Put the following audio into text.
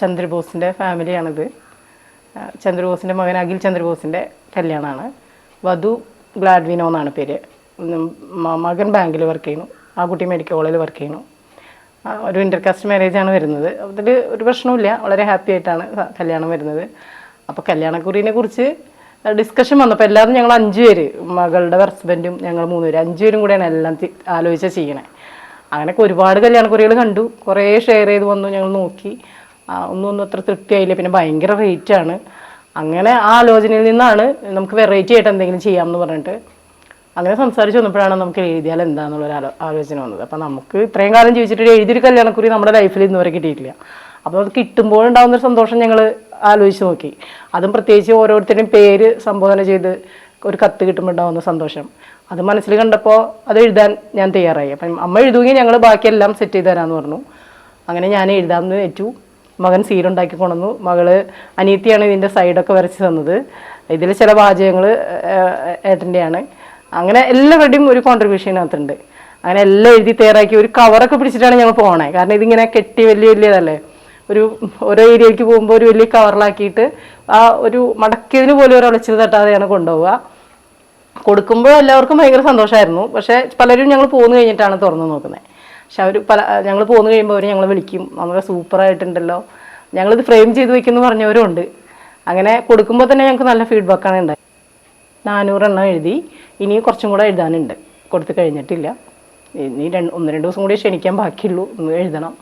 ചന്ദ്രബോസിന്റെ ഫാമിലിയാണിത്. ചന്ദ്രബോസിന്റെ മകൻ അഖിൽ ചന്ദ്രബോസിന്റെ കല്യാണമാണ് വധു ഗ്ലാഡ്വിനോ എന്നാണ് പേര്. മകൻ ബാങ്കിൽ വർക്ക് ചെയ്യുന്നു. ആ കുട്ടി മെഡിക്കൽ കോളേജിൽ വർക്ക് ചെയ്യുന്നു. ഒരു ഇന്റർകാസ്റ്റ് ആണ് വരുന്നത്. അതിൽ ഒരു പ്രശ്നവുമില്ല. വളരെ ഹാപ്പി ആയിട്ടാണ് കല്യാണം വരുന്നത്. അപ്പോൾ കല്യാണക്കുറീനെ കുറിച്ച് ഡിസ്കഷൻ വന്നപ്പോൾ എല്ലാവരും ഞങ്ങൾ അഞ്ച് പേര് മകളുടെ ഹസ്ബൻഡും ഞങ്ങൾ മൂന്ന് പേര് അഞ്ച് പേരും കൂടെയാണ് എല്ലാം ആലോചിച്ച് ചെയ്യണേ. അങ്ങനെയൊക്കെ ഒരുപാട് കല്യാണക്കുറികൾ കണ്ടു. കുറേ ഷെയർ ചെയ്ത് വന്നു ഞങ്ങൾ നോക്കി. ഒന്നും ഒന്നും അത്ര തൃപ്തിയായില്ല. പിന്നെ ഭയങ്കര റേറ്റ് ആണ്. അങ്ങനെ ആ ആലോചനയിൽ നിന്നാണ് നമുക്ക് വെറൈറ്റി ആയിട്ട് എന്തെങ്കിലും ചെയ്യാമെന്ന് പറഞ്ഞിട്ട് അങ്ങനെ സംസാരിച്ച് വന്നപ്പോഴാണ് നമുക്ക് എഴുതിയാൽ എന്താണെന്നുള്ളൊരു ആലോ ആലോചന വന്നത്. അപ്പം നമുക്ക് ഇത്രയും കാലം ജീവിച്ചിട്ട് എഴുതിയൊരു കല്യാണക്കുറി നമ്മുടെ ലൈഫിൽ ഇന്നുവരെ കിട്ടിയിട്ടില്ല. അപ്പോൾ അത് ഒരു സന്തോഷം ഞങ്ങൾ ആലോചിച്ച് നോക്കി. അതും പ്രത്യേകിച്ച് ഓരോരുത്തരുടെയും പേര് സംബോധന ചെയ്ത് ഒരു കത്ത് കിട്ടുമ്പോൾ ഉണ്ടാകുന്ന സന്തോഷം. അത് മനസ്സിൽ കണ്ടപ്പോൾ അത് എഴുതാൻ ഞാൻ തയ്യാറായി. അപ്പം അമ്മ എഴുതുകയും ഞങ്ങൾ ബാക്കിയെല്ലാം സെറ്റ് ചെയ്ത് തരാമെന്ന് പറഞ്ഞു. അങ്ങനെ ഞാൻ എഴുതാമെന്ന് ഏറ്റു. മകൻ സീരുണ്ടാക്കി കൊണ്ടുവന്നു. മകൾ അനിയത്തിയാണ് ഇതിന്റെ സൈഡൊക്കെ വരച്ച് തന്നത്. ഇതിൽ ചില പാചകങ്ങൾ ഏട്ടന്റെയാണ് അങ്ങനെ എല്ലാവരുടെയും ഒരു കോൺട്രിബ്യൂഷൻ ഇതിനകത്തുണ്ട് അങ്ങനെ എല്ലാം എഴുതി തയ്യാറാക്കി ഒരു കവറൊക്കെ പിടിച്ചിട്ടാണ് ഞങ്ങൾ പോണേ. കാരണം ഇതിങ്ങനെ കെട്ടി വലിയ വലിയതല്ലേ. ഒരു ഓരോ ഏരിയയിലേക്ക് പോകുമ്പോൾ ഒരു വലിയ കവറിലാക്കിയിട്ട് ആ ഒരു മടക്കിയതിന് പോലും ഒരു ഒളച്ചിൽ തട്ടാതെയാണ് കൊണ്ടുപോവുക. കൊടുക്കുമ്പോൾ എല്ലാവർക്കും ഭയങ്കര സന്തോഷമായിരുന്നു പക്ഷേ പലരും ഞങ്ങൾ പോന്നു കഴിഞ്ഞിട്ടാണ് തുറന്നു നോക്കുന്നത്. പക്ഷെ അവർ പല ഞങ്ങൾ പോന്നു കഴിയുമ്പോൾ അവർ ഞങ്ങളെ വിളിക്കും. നമുക്ക് സൂപ്പറായിട്ടുണ്ടല്ലോ ഞങ്ങളിത് ഫ്രെയിം ചെയ്ത് വെക്കുമെന്ന് പറഞ്ഞവരും ഉണ്ട്. അങ്ങനെ കൊടുക്കുമ്പോൾ തന്നെ ഞങ്ങൾക്ക് നല്ല ഫീഡ്ബാക്കാണ് ഉണ്ടായത്. നാനൂറെണ്ണം എഴുതി. ഇനി കുറച്ചും കൂടെ എഴുതാനുണ്ട്. കൊടുത്തു കഴിഞ്ഞിട്ടില്ല. ഇനി രണ്ട് ഒന്ന് രണ്ട് ദിവസം കൂടി ക്ഷണിക്കാൻ ബാക്കിയുള്ളൂ. ഒന്ന് എഴുതണം.